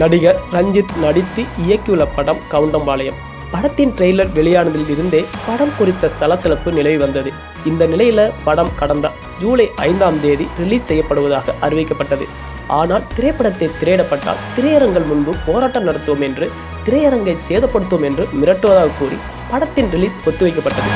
நடிகர் ரஞ்சித் நடித்து இயக்கியுள்ள படம் கவுண்டம்பாளையம். படத்தின் ட்ரெய்லர் வெளியானதில் இருந்தே படம் குறித்த சலசலப்பு நிலவி வந்தது. இந்த நிலையில படம் கடந்த ஜூலை ஐந்தாம் தேதி ரிலீஸ் செய்யப்படுவதாக அறிவிக்கப்பட்டது. ஆனால் திரைப்படத்தை திரையிடப்பட்டால் திரையரங்கள் முன்பு போராட்டம் நடத்துவோம் என்று திரையரங்கை சேதப்படுத்துவோம் என்று மிரட்டுவதாக கூறி படத்தின் ரிலீஸ் ஒத்திவைக்கப்பட்டது.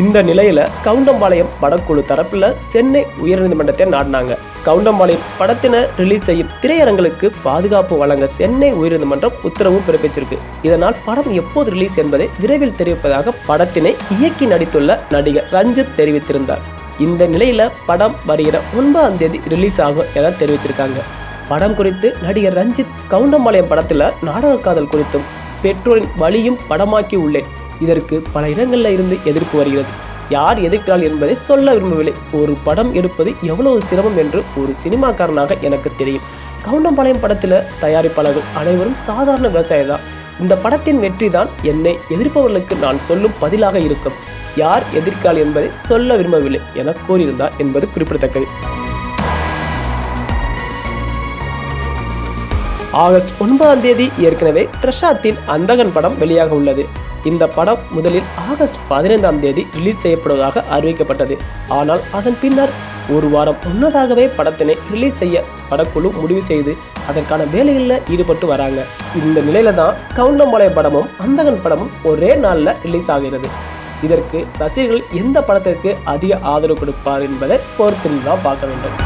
இந்த நிலையில கவுண்டம்பாளையம் படக்குழு தரப்புல சென்னை உயர்நீதிமன்றத்தை நாடினாங்க. கவுண்டம்பாளையம் படத்தினை ரிலீஸ் செய்யும் திரையரங்களுக்கு பாதுகாப்பு வழங்க சென்னை உயர்நீதிமன்றம் உத்தரவு பிறப்பிச்சிருக்கு. இதனால் படம் எப்போது ரிலீஸ் என்பதை விரைவில் தெரிவிப்பதாக படத்தினை இயக்கி நடித்துள்ள நடிகர் ரஞ்சித் தெரிவித்திருந்தார். இந்த நிலையில படம் வருகிற ஒன்பதாம் தேதி ரிலீஸ் ஆகும் என தெரிவிச்சிருக்காங்க. படம் குறித்து நடிகர் ரஞ்சித் கவுண்டம்பாளையம் படத்தில் நாடக காதல் குறித்தும் பெற்றோரின் வழியும் படமாக்கி உள்ளேன். இதற்கு பல இடங்களில் இருந்து எதிர்ப்பு வருகிறது. யார் எதிர்க்கிறாள் என்பதை சொல்ல விரும்பவில்லை. ஒரு படம் எடுப்பது எவ்வளவு சிரமம் என்று ஒரு சினிமாக்காரனாக எனக்கு தெரியும். கவுண்டம்பாளையம் படத்தில் தயாரிப்பாளர்கள் அனைவரும் சாதாரண விவசாயி தான். இந்த படத்தின் வெற்றி தான் என்னை எதிர்ப்பவர்களுக்கு நான் சொல்லும் பதிலாக இருக்கும். யார் எதிர்க்காள் என்பதை சொல்ல விரும்பவில்லை என கூறியிருந்தார் என்பது குறிப்பிடத்தக்கது. ஆகஸ்ட் ஒன்பதாம் தேதி ஏற்கனவே பிரசாத்தின் அந்தகன் படம் வெளியாக உள்ளது. இந்த படம் முதலில் ஆகஸ்ட் பதினைந்தாம் தேதி ரிலீஸ் செய்யப்படுவதாக அறிவிக்கப்பட்டது. ஆனால் அதன் பின்னர் ஒரு வாரம் முன்னதாகவே படத்தினை ரிலீஸ் செய்ய படக்குழு முடிவு செய்து அதற்கான வேலைகளில் ஈடுபட்டு வராங்க. இந்த நிலையில தான் கவுண்டம்பாளைய படமும் அந்தகன் படமும் ஒரே நாளில் ரிலீஸ் ஆகிறது. இதற்கு ரசிகர்கள் எந்த படத்திற்கு அதிக ஆதரவு கொடுப்பார் என்பதை பொறுத்திருந்து தான் பார்க்க வேண்டும்.